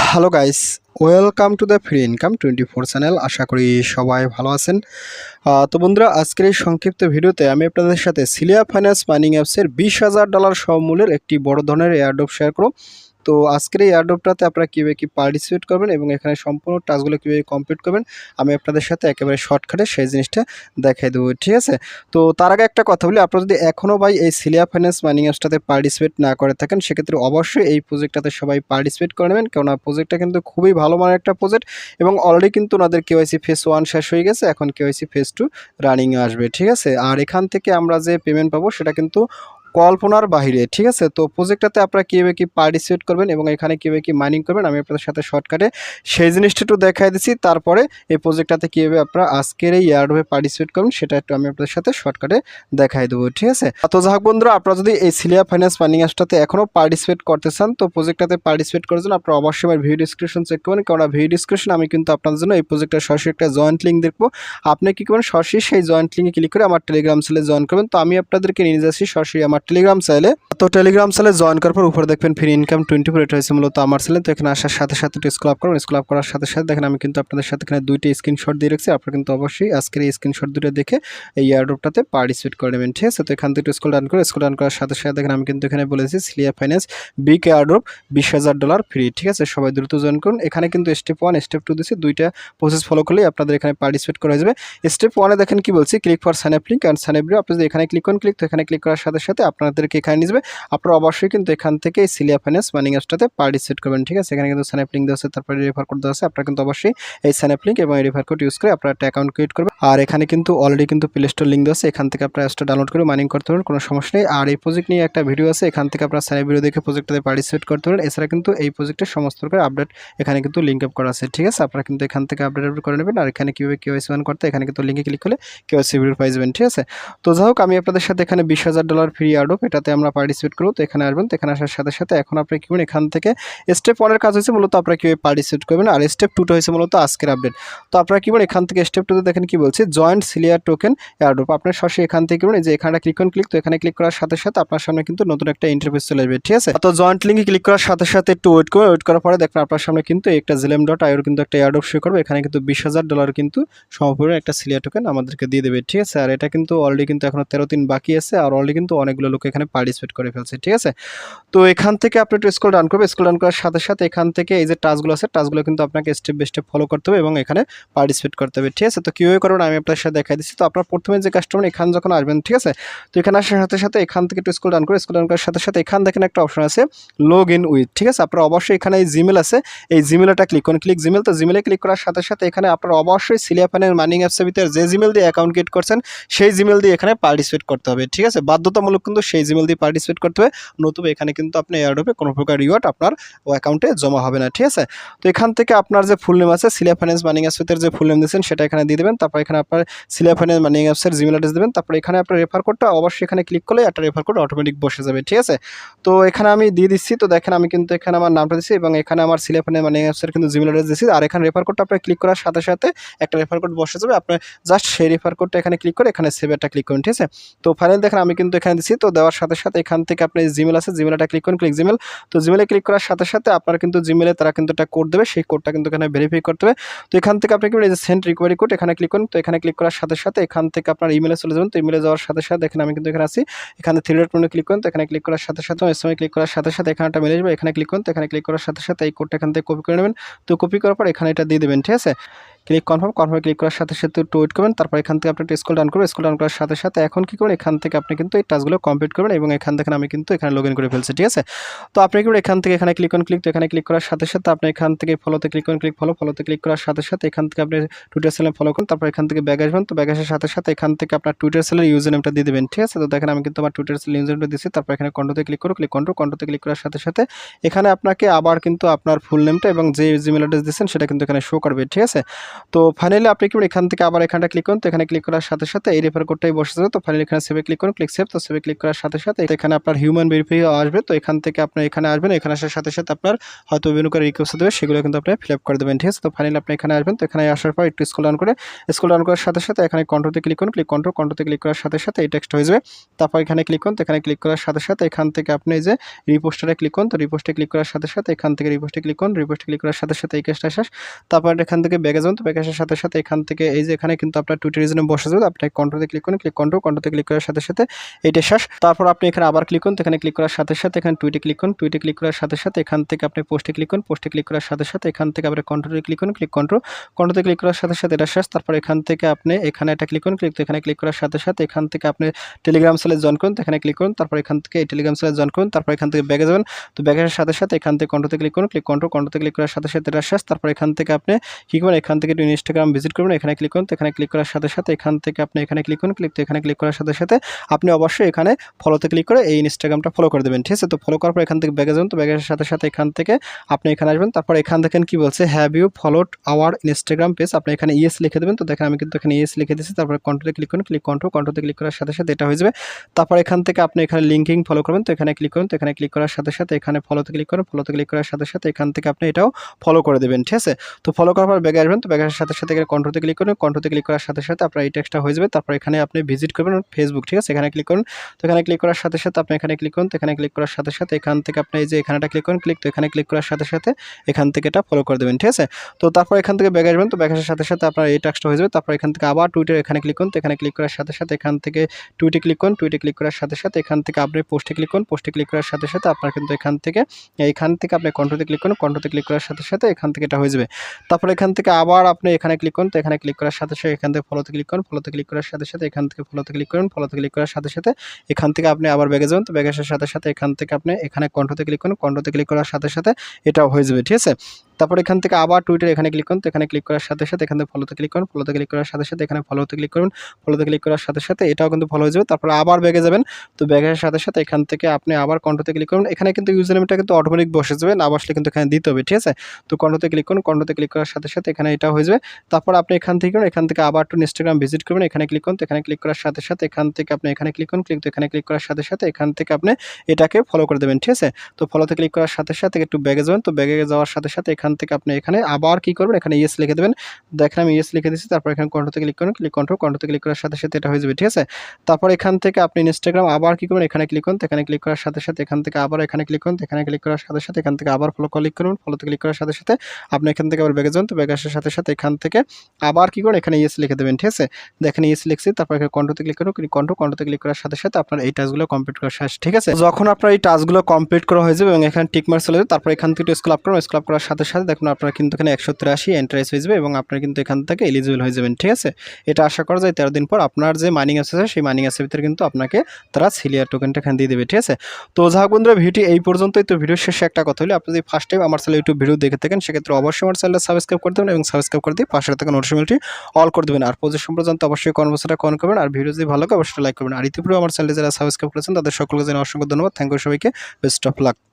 Hello guys welcome to the free income twenty four channel আশা করি সবাই ভালো আছেন। তো বন্ধুরা, আজকের এই সংক্ষিপ্ত ভিডিওতে আমি আপনাদের সাথে সিলিয়া ফাইন্যান্স মাইনিং অ্যাপসের বিশ হাজার ডলার সমমূল্যের একটি বড় ধরনের এয়ারড্রপ শেয়ার করব। তো আজকের এই এয়ারড্রপটাতে আপনারা কীভাবে কী পার্টিসিপেট করবেন এবং এখানে সম্পূর্ণ টাস্কগুলো কীভাবে কমপ্লিট করবেন, আমি আপনাদের সাথে একেবারে শর্টকাটে সেই জিনিসটা দেখাই দেবো, ঠিক আছে? তো তার আগে একটা কথা বলি, আপনারা যদি এখনও ভাই এই সিলিয়া ফাইন্যান্স মাইনিং অ্যাপসটাতে পার্টিসিপেট না করে থাকেন, সেক্ষেত্রে অবশ্যই এই প্রজেক্টটাতে সবাই পার্টিসিপেট করে নেবেন, কেননা প্রজেক্টটা কিন্তু খুবই ভালো মানের একটা প্রজেক্ট এবং অলরেডি কিন্তু ওনাদের কেওয়াইসি ফেস ওয়ান শেষ হয়ে গেছে, এখন কেওয়াইসি ফেস টু রানিংয়ে আসবে, ঠিক আছে? আর এখান থেকে আমরা যে পেমেন্ট পাবো, সেটা কিন্তু কল্পনার বাহিরে, ঠিক আছে? তো প্রজেক্টটাতে আপনারা কীভাবে কি পার্টিসিপেট করবেন এবং এখানে কীভাবে কি মাইনিং করবেন, আমি আপনাদের সাথে শর্টকাটে সেই জিনিসটা একটু দেখাই দিচ্ছি। তারপরে এই প্রজেক্টটাতে কীভাবে আপনারা আজকের এই ইয়ারডোভে পার্টিসিপেট করবেন, সেটা একটু আমি আপনাদের সাথে শর্টকাটে দেখাই দেবো, ঠিক আছে? তো যাই হোক বন্ধুরা, আপনারা যদি এই সিলিয়া ফাইন্যান্স মাইনিং অ্যাপসটাতে এখনও পার্টিসিপেট করতে চান, তো প্রজেক্টটাতে পার্টিসিপেট করার জন্য আপনারা অবশ্যই আমার ভিডিও ডিসক্রিপশন চেক করবেন। কারণ ভিডিও ডিসক্রিপশন আমি কিন্তু আপনাদের জন্য এই প্রজেক্টের সরাসরি একটা জয়েন্ট লিঙ্ক দেখব। আপনি কী করবেন, সরাসরি সেই জয়েন্ট লিঙ্কে ক্লিক করে আমার টেলিগ্রাম চ্যানেলে জয়েন করবেন। তো আমি আপনাদেরকে নিয়ে যাচ্ছি সরাসরি আমার টেলিগ্রাম চ্যানেলে তো টেলিগ্রাম চ্যানেলে জয়েন করার পর উপরে দেখবেন ফ্রি ইনকাম টোয়েন্টি ফোর এটা হয়েছে মূলত আমার চ্যানেল তো এখানে আসার সাথে সাথে স্কুল আপ করুন। স্কুল আপ করার সাথে সাথে দেখেন আমি কিন্তু আপনাদের সাথে এখানে দুইটি স্ক্রিনশট দিয়ে রাখছি। আপনারা কিন্তু অবশ্যই আজকের এই স্ক্রিনশট দুটো দেখে এই এয়ারড্রপটাতে পার্টিসিপেট করে নেবেন। ঠিক আছে? তো এখান থেকে স্কুল ডান করে স্কুল ডান করার সাথে সাথে দেখেন আমি কিন্তু এখানে বলেছি সিলিয়া ফাইন্যান্স বিগ এয়ারড্রপ বিশ হাজার ডলার ফ্রি ঠিক আছে? সবাই দ্রুত জয়েন করুন। এখানে কিন্তু স্টেপ ওয়ান স্টেপ টু দিচ্ছি দুইটা প্রসেস ফলো করলেই আপনাদের এখানে পার্টিসিপেট করা যাবে। স্টেপ ওয়ানে দেখেন কি বলছি click for sign link and sign up আপনি যদি এখানে ক্লিক করেন ক্লিক তো এখানে ক্লিক করার সাথে সাথে আপনাদেরকে এখানে নিয়ে আপনারা অবশ্যই কিন্তু এখান থেকে সিলিয়া ফাইন্যান্স মাইনিং অ্যাপসটাতে পার্টিসিপেট করবেন, ঠিক আছে? এখানে কিন্তু সাইন আপ লিঙ্ক দেওয়া আছে, তারপরে রেফার কোড দেওয়া আছে। আপনারা কিন্তু অবশ্যই এই সাইন আপ লিঙ্ক এবং এই রেফার কোড ইউজ করে আপনারা একটা অ্যাকাউন্ট ক্রিয়েট করবেন। আর এখানে কিন্তু অলরেডি কিন্তু প্লে স্টোর লিঙ্ক দেওয়া আছে, এখান থেকে আপনারা অ্যাপসটা ডাউনলোড করে মাইনিং করতে পারেন কোনো সমস্যা নেই। আর এই প্রজেক্ট নিয়ে একটা ভিডিও আছে, এখান থেকে আপনারা সাইন ভিডিও দেখে প্রজেক্টটাতে পার্টিসিপেট করতে পারেন এছাড়া কিন্তু এই প্রজেক্টের সমস্ত প্রকার আপডেট এখানে কিন্তু লিঙ্ক আপ করা আছে, ঠিক আছে? আপনারা কিন্তু এখান থেকে আপডেট আপডেট করে নেবেন। আর এখানে কীভাবে কেওয়াইসি ওয়ান করতে এখানে কিন্তু লিঙ্কে ক্লিক করলে কেওয়াইসি ভিডিও পাই যাবেন, ঠিক আছে? তো যাই হোক, আমি আপনাদের সাথে এখানে বিশ হাজার ডলার ফ্রি আর্ডপ এটাতে আমরা পার্টিসিপেট করব, তো এখানে আসবেন, তো এখানে আসার সাথে সাথে এখন আপনি কি করবেন, এখান থেকে স্টেপ ওয়ানের কাজ হয়েছে, মূলত আপনারা কীভাবে পার্টিসিপেট করবেন, আর স্টেপ টুটা হয়েছে মূলত আজকের আপডেট তো আপনারা কি করেন এখান থেকে স্টেপ টুতে দেখেন কি বলছে জয়েন্ট সিলিয়ার টোকেন এয়ারড্রপ আপনার সরাসরি এখান থেকে এই যে এখানে ক্লিক করুন ক্লিক তো এখানে ক্লিক করার সাথে সাথে আপনার সামনে কিন্তু নতুন একটা ইন্টারফেস চলে আসবে, ঠিক আছে? তো জয়েন্ট লিঙ্কে ক্লিক করার সাথে সাথে একটু ওয়েট করে ওয়েট করার পরে দেখবেন আপনার সামনে কিন্তু একটা জেলেম ডট আইওর কিন্তু একটা এয়ারড্রপ শুরু করবে, এখানে কিন্তু বিশ হাজার ডলার কিন্তু সম্পূর্ণ একটা সিলিয়ার টোকেন আমাদেরকে দিয়ে দেবে, ঠিক আছে? আর এটা কিন্তু অলরেডি কিন্তু এখনও তেরো দিন বাকি আছে, আর অলরেডি কিন্তু অনেকগুলো লোক এখানে পার্টিসিপেট করে ফেলছে, ঠিক আছে? তো এখান থেকে আপনি একটু স্কুল ডান করবে স্কুল ডান করার সাথে সাথে এখান থেকে এই যে টাস্কগুলো আছে টাস্কগুলো কিন্তু আপনাকে স্টেপ বাই স্টেপ ফলো করতে হবে এবং এখানে পার্টিসিপেট করতে হবে, ঠিক আছে? তো কীভাবে করবেন আমি আপনার সাথে দেখাই দিচ্ছি। তো আপনার প্রথমে যে কাস্টমার এখানে যখন আসবেন, ঠিক আছে? তো এখানে আসার সাথে সাথে এখান থেকে একটু স্কুল ডান করে স্কুল ডান করার সাথে সাথে এখান দেখেন একটা অপশন আছে লগ ইন উইথ ঠিক আছে? আপনার অবশ্যই এখানে এই জিমেল আছে, এই জিমেলটা ক্লিক করুন। ক্লিক জিমেল তো জিমেলে ক্লিক করার সাথে সাথে এখানে আপনার অবশ্যই সিলিয়াফানের মাইনিং অ্যাপসের ভিতরে যে জিমেল দিয়ে অ্যাকাউন্ট ক্রিয়েট করছেন, সেই জিমেল দিয়ে এখানে পার্টিসিপেট করতে হবে, ঠিক আছে? বাধ্যতামূলক কিন্তু সেই জিমেল দিয়ে পার্টিসিপেট করতে হবে। নতুবা এখানে কিন্তু আপনি এয়ারডোপে কোনো প্রকার রিওয়ার্ড আপনার ও অ্যাকাউন্টে জমা হবে না, ঠিক আছে? তো এখান থেকে আপনার যে ফুল নেম আছে সিলিয়া ফাইন্যান্স মাইনিং অ্যাপসের যে ফুল নেম দিয়েছেন, সেটা এখানে দিয়ে দেবেন। তারপর এখানে আপনার সিলিয়া ফাইন্যান্স মাইনিং অ্যাপসের জিমেল অ্যাড্রেস দেবেন। তারপর এখানে আপনার রেফার কোডটা অবশ্যই এখানে ক্লিক করলে একটা রেফার কোড অটোমেটিক বসে যাবে, ঠিক আছে? তো এখানে আমি দিয়ে দিচ্ছি। তো দেখেন আমি কিন্তু এখানে আমার নামটা দিচ্ছি এবং এখানে আমার সিলিয়া ফাইন্যান্স মাইনিং অ্যাপসের কিন্তু জিমেল অ্যাড্রেস দিচ্ছি আর এখানে রেফার কোডটা আপনার ক্লিক করার সাথে সাথে একটা রেফার কোড বসে যাবে। আপনার জাস্ট সেই রেফার কোডটা এখানে ক্লিক করে এখানে সেভ একটা ক্লিক করুন, ঠিক আছে? তো ফাইনাল দেখেন আমি কিন্তু এখানে দিচ্ছি। তো দেওয়ার সাথে সাথে এখান থেকে আপনার জিমেল আছে জিমেলটা ক্লিক করুন ক্লিক জিমেল তো জিমেলে ক্লিক করার সাথে সাথে আপনার কিন্তু জিমেলে তারা কিন্তু একটা কোড দেবে সেই কোডটা কিন্তু এখানে ভেরিফাই করতে হবে। তো এখান থেকে আপনি কি করবেন, এই যে সেন্ড রিকোয়ারি কোড এখানে ক্লিক করুন। তো এখানে ক্লিক করার সাথে সাথে এখান থেকে আপনার ইমেলে চলে যাবেন। তো ইমেলে যাওয়ার সাথে সাথে দেখেন আমি কিন্তু এখানে আছি। এখানে থ্রি ডট পয়েন্টে ক্লিক করুন। তো এখানে ক্লিক করার সাথে সাথে এস সময় ক্লিক করার সাথে সাথে এখানে একটা মেলে যাবে এখানে ক্লিক করুন। তো এখানে ক্লিক করার সাথে সাথে এই কোডটা এখান থেকে কপি করে নেবেন। তো কপি করার পর এখানে এটা দিয়ে দেবেন ঠিক আছে? ক্লিক কনফার্ম কনফার্ম ক্লিক করার সাথে সাথে একটু ওয়েট করবেন, তারপর এখান থেকে আপনি স্কুল ডান করবেন স্কুল ডান করার সাথে সাথে এখন কি করবেন, এখান থেকে আপনি কিন্তু এই টাস্কগুলো কমপ্লিট করবেন এবং এখান থেকে আমি কিন্তু এখানে লগ ইন করে ফেলছি, ঠিক আছে? তো আপনি কি এখান থেকে এখানে ক্লিক করুন ক্লিক তো এখানে ক্লিক করার সাথে সাথে আপনি এখান থেকে ফলোতে ক্লিক করুন ক্লিক ফলো ফলোতে ক্লিক করার সাথে সাথে এখান থেকে আপনি টুইটার সেলে ফলো করুন, তারপর এখান থেকে ব্যাগ আসবেন, তো ব্যাগ আসার সাথে সাথে এখান থেকে আপনার টুইটার সেলের ইউজার নেমটা দিয়ে দেবেন, ঠিক আছে? তো দেখেন আমি কিন্তু আমার টুইটার সেল ইউজার নেমটা দিচ্ছি তারপর এখানে কন্ট্রোতে ক্লিক করো ক্লিক কন্ট্রো কন্ট্রোতে ক্লিক করার সাথে সাথে এখানে আপনাকে আবার কিন্তু আপনার ফুল নেমটা এবং যে জিমেল অ্যাড্রেস দিচ্ছেন সেটা কিন্তু এখানে শো করবে, ঠিক আছে? তো ফাইনালি আপনি কি এখান থেকে আবার এখানটা ক্লিক করুন, তো এখানে ক্লিক করার সাথে সাথে এই রেফার কোডটাই বসে যাবে তো ফাইনালি এখানে সেভে ক্লিক করুন ক্লিক সেভ তো সেভে ক্লিক করার সাথে সাথে এখানে আপনার হিউম্যান ভেরিফাই আসবে। তো এখান থেকে আপনার এখানে আসবেন, এখানে আসার সাথে সাথে আপনার হয়তো বিভিন্ন করে রিকোয়েস্ট দেবে, সেগুলো কিন্তু আপনি ফিল আপ করে দেবেন, ঠিক আছে? তো ফাইনালি আপনি এখানে আসবেন, তো এখানে আসার পর একটু স্কুল ডাউন করে স্কুল ডাউন করার সাথে সাথে এখানে কন্ট্রোতে ক্লিক করুন ক্লিক কন্ট্রোল কন্ট্রোতে ক্লিক করার সাথে সাথে এই টেক্সট হয়ে যাবে। তারপর এখানে ক্লিক করুন, তো এখানে ক্লিক করার সাথে সাথে এখান থেকে আপনি যে রিপোস্টারে ক্লিক করুন, তো রিপোস্টে ক্লিক করার সাথে সাথে এখান থেকে রিপোস্টে ক্লিক করুন রিপোস্টে ক্লিক করার সাথে সাথে এই কেসটা শেষ। তারপর এখান থেকে ব্যাগে যান তো ব্যাগে আসার সাথে সাথে এখান থেকে এই যে এখানে কিন্তু আপনার টুইটার রিজনে বসে যাবে আপনি কন্ট্রোতে ক্লিক করুন ক্লিক কন্ট্রোল কন্ট্রোতে ক্লিক করার সাথে সাথে এইটা শেষ তারপর আপনি এখানে আবার ক্লিক করুন এখানে ক্লিক করার সাথে সাথে এখানে টুইটে ক্লিক করুন টুইটে ক্লিক করার সাথে সাথে এখান থেকে আপনি পোস্টে ক্লিক করুন পোস্টে ক্লিক করার সাথে সাথে এখান থেকে আপনি কন্ট্রোলে ক্লিক করুন ক্লিক কন্ট্রোল কন্ট্রোতে ক্লিক করার সাথে সাথে এটা শেষ তারপর এখান থেকে আপনি এখানে একটা ক্লিক করুন ক্লিক এখানে ক্লিক করার সাথে সাথে এখান থেকে আপনি টেলিগ্রাম সেলে জয়েন করুন এখানে ক্লিক করুন তারপর এখান থেকে এই টেলিগ্রাম সেলে জয়েন করুন তারপর এখান থেকে ব্যাগে যাবেন তো ব্যাগের সাথে সাথে এখান থেকে কন্ট্রোতে ক্লিক করুন ক্লিক কন্ট্রোল কন্ট্রোতে ক্লিক করার সাথে সাথে এটা শেষ তারপর এখান থেকে আপনি কী করবেন এখান থেকে একটু ইনস্টাগ্রাম ভিজিট করবেন, এখানে ক্লিক করুন, তো এখানে ক্লিক করার সাথে সাথে এখান থেকে আপনি এখানে ক্লিক করুন ক্লিক তো এখানে ক্লিক করার সাথে সাথে আপনি অবশ্যই এখানে ফলোতে ক্লিক করে এই ইনস্টাগ্রামটা ফলো করে দেবেন, ঠিক আছে? তো ফলো করার পর এখান থেকে ব্যাগে যাবেন, তো ব্যাগের সাথে সাথে এখান থেকে আপনি এখানে আসবেন, তারপর এখান থেকে কি বলছে? Have you followed our Instagram page আপনি এখানে ইয়েস লিখে দেবেন, তো দেখেন আমি কিন্তু এখানে ইয়েস লিখে দিচ্ছি তারপরে কন্ট্রোলে ক্লিক করুন ক্লিক কন্ট্রোল কন্ট্রোতে ক্লিক করার সাথে সাথে এটা হয়ে যাবে। তারপর এখান থেকে আপনি এখানে লিঙ্কিং ফলো করবেন, তো এখানে ক্লিক করুন, তো এখানে ক্লিক করার সাথে সাথে এখানে ফলোতে ক্লিক করুন ফলোতে ক্লিক করার সাথে সাথে এখান থেকে আপনি এটাও ফলো করে দেবেন, ঠিক আছে? তো ফলো করার পর ব্যাগে আসবেন, তো ব্যাগের সাথে সাথে এখানে কন্ট্রোতে ক্লিক করুন কন্ট্রোতে ক্লিক করার সাথে সাথে আপনার এই টেক্সটটা হয়ে যাবে তারপর এখানে আপনি ভিজিট করবেন ফেসবুক ঠিক আছে এখানে ক্লিক করুন তো এখানে ক্লিক করার সাথে সাথে আপনি এখানে ক্লিক করুন তো এখানে ক্লিক করার সাথে সাথে এখান থেকে আপনি এই যে এখানেটা ক্লিক করুন ক্লিক তো এখানে ক্লিক করার সাথে সাথে এখান থেকে এটা ফলো করে দেবেন ঠিক আছে তো তারপর এখান থেকে ব্যাগ আসবেন তো ব্যাগ আসার সাথে সাথে আপনার এই টাক্সটা হয়ে যাবে তারপর এখান থেকে আবার টুইটার এখানে ক্লিক করুন তো এখানে ক্লিক করার সাথে সাথে এখান থেকে টুইটে ক্লিক করুন টুইটে ক্লিক করার সাথে সাথে এখান থেকে আপনি পোস্টে ক্লিক করুন পোস্টে ক্লিক করার সাথে সাথে আপনার কিন্তু এখান থেকে এখান থেকে আপনি কন্ট্রোতে ক্লিক করুন কন্ট্রোতে ক্লিক করার সাথে সাথে এখান থেকে এটা হয়ে যাবে তারপর এখান থেকে আবার আপনি এখানে ক্লিক করুন, তো এখানে ক্লিক করার সাথে সাথে এখান থেকে ফলোতে ক্লিক করুন ফলোতে ক্লিক করার সাথে সাথে এখান থেকে ফলোতে ক্লিক করুন ফলোতে ক্লিক করার সাথে সাথে এখান থেকে আপনি আবার ব্যাগে যাবেন, তো ব্যাগের সাথে সাথে এখান থেকে আপনি এখানে কণ্ঠতে ক্লিক করুন কণ্ঠতে ক্লিক করার সাথে সাথে এটাও হয়ে যাবে, ঠিক আছে? তারপর এখান থেকে আবার টুইটার এখানে ক্লিক করুন। তো এখানে ক্লিক করার সাথে সাথে এখান থেকে ফলোতে ক্লিক করুন। ফলোতে ক্লিক করার সাথে সাথে এখানে ফলোতে ক্লিক করুন। ফলোতে ক্লিক করার সাথে সাথে এটাও কিন্তু ফলো হয়ে যাবে। তারপর আবার ব্যাগে যাবেন। তো ব্যাগের সাথে সাথে এখান থেকে আপনি আবার কন্ট্রোতে ক্লিক করুন। এখানে কিন্তু ইউজার নেমটা কিন্তু অটোমেটিক বসে যাবে। না বসলে কিন্তু এখানে দিতে হবে, ঠিক আছে? তো কন্ট্রোতে ক্লিক করুন। কন্ট্রোতে ক্লিক করার সাথে সাথে এখানে এটা হয়ে যাবে। তারপর আপনি এখান থেকে এখান থেকে আবার একটু ইনস্টাগ্রাম ভিজিট করবেন। এখানে ক্লিক করুন। তো এখানে ক্লিক করার সাথে সাথে এখান থেকে আপনি এখানে ক্লিক করুন। ক্লিক তো এখানে ক্লিক করার সাথে সাথে এখান থেকে আপনি এটাকে ফলো করে দেবেন, ঠিক আছে? তো ফলোতে ক্লিক করার সাথে সাথে একটু ব্যাগে যাবেন। তো ব্যাগে যাওয়ার সাথে সাথে এখান থেকে আপনি এখানে আবার কি করবেন? এখানে ইয়েস লিখে দেবেন। দেখেন আমি ইয়েস লিখে দিচ্ছি তারপর এখানে কন্ট্রোতে ক্লিক করুন। ক্লিক কন্ট্রোল কন্ট্রোতে ক্লিক করার সাথে সাথে এটা হয়ে যাবে, ঠিক আছে? তারপর এখান থেকে আপনি ইনস্টাগ্রাম আবার কি করবেন? এখানে ক্লিক করুন, এখানে ক্লিক করার সাথে সাথে, এখান থেকে আবার এখানে ক্লিক করুন, এখানে ক্লিক করার সাথে সাথে, এখান থেকে আবার ফলো ক্লিক করুন। ফলোতে ক্লিক করার সাথে সাথে আপনি এখান থেকে আবার ব্যাগে যান। তো ব্যাগে আসার সাথে সাথে এখান থেকে আবার কি করুন? এখানে ইয়েস লিখে দেবেন, ঠিক আছে? দেখেন ইয়েস লিখছি, তারপর এখানে কন্ট্রোতে ক্লিক করুন। কন্ট্রো কন্ট্রোতে ক্লিক করার সাথে সাথে আপনার এই টাচগুলো কমপ্লিট করা শেষ, ঠিক আছে? যখন আপনার এই টাচগুলো কমপ্লিট করা হয়ে যাবে এবং এখানে টিক মার্ক চলে যাবে, তারপর এখান থেকে স্কুল আপ করুন। স্কুল আপ করার সাথে সাথে দেখুন আপনার কিন্তু এখানে একশো তিরাশি এন্ট্রাইস হয়ে যাবে এবং আপনার কিন্তু এখান থেকে এলিজিবল হয়ে যাবেন, ঠিক আছে? এটা আশা করা যায় তেরো দিন পর আপনার যে মাইনিং আছে, সেই মাইনিং অ্যাপসের ভিতরে কিন্তু আপনাকে তারা সিলিয়ার টোকেনটা এখানে দিয়ে দেবে, ঠিক আছে? তো যাক বন্ধুরা ভিডিও এই পর্যন্তই। তো ভিডিও শেষে একটা কথা হলো আপনি যদি ফার্স্ট টাইম আমার চ্যানেল ইউটিউব ভিডিও দেখে থাকেন, সেক্ষেত্রে অবশ্যই আমার চ্যানেলটা সাবস্ক্রাইব করে দেবেন এবং সাবস্ক্রাইব করে দিয়ে পাশে থাকা নোটিফিকেশনটি অল করে দেবেন। আর প্রজেক্ট সম্পর্কে অবশ্যই কর্মসূচিটা কন করবেন, আর ভিডিও যদি ভালো লাগে, অবশ্যই লাইক করবেন। আর ইতিপূর্বে আমার চ্যানেলে যারা সাবস্ক্রাইব করেছেন, তাদের সকলকে জানাই অসংখ্য ধন্যবাদ। থ্যাংক ইউ সবাইকে। Best of luck